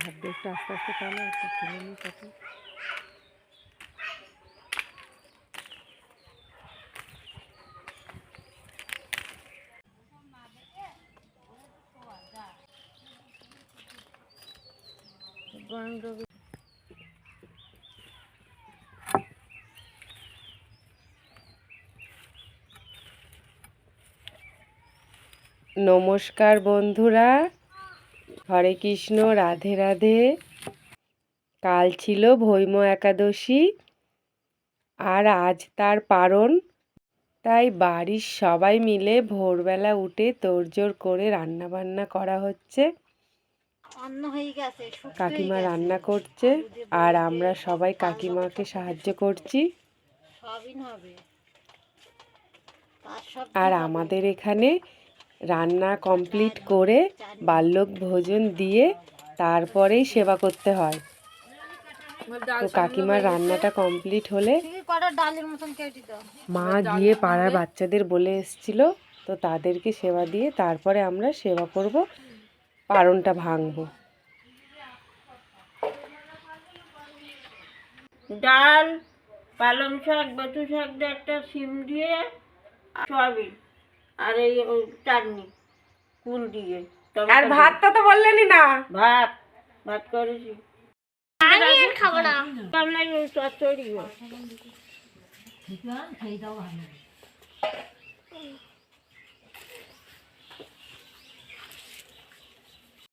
হাত দিয়ে একটু আস্তে আস্তে টানো একটু তুলে নিই নমস্কার বন্ধুরা। হরে কৃষ্ণ, রাধে রাধে। কাল ছিল ভৈম একাদশী আর আজ তার পারণ। তাই বাড়ির সবাই মিলে ভোরবেলা উঠে তোড়জোড় করে রান্না বান্না করা হচ্ছে। কাকিমা রান্না করছে আর আমরা সবাই কাকিমাকে সাহায্য করছি। আর আমাদের এখানে রান্না কমপ্লিট করে বাল্যক ভোজন দিয়ে তারপরেই সেবা করতে হয়। তো কাকিমার রান্নাটা কমপ্লিট হলে মা গিয়ে পাড়ার বাচ্চাদের বলে এসেছিল তো তাদেরকে সেবা দিয়ে তারপরে আমরা সেবা করব। পারণটা ভাঙবো। ডাল পালং শাক বেতু শাক দিয়ে একটা সিম দিয়ে আর সয়াবিন আর এই চাটনি কুল দিয়ে আর ভাতটা তো বললেনই না। ভাত ভাত করেছি। খাব না। চচ্চড়ি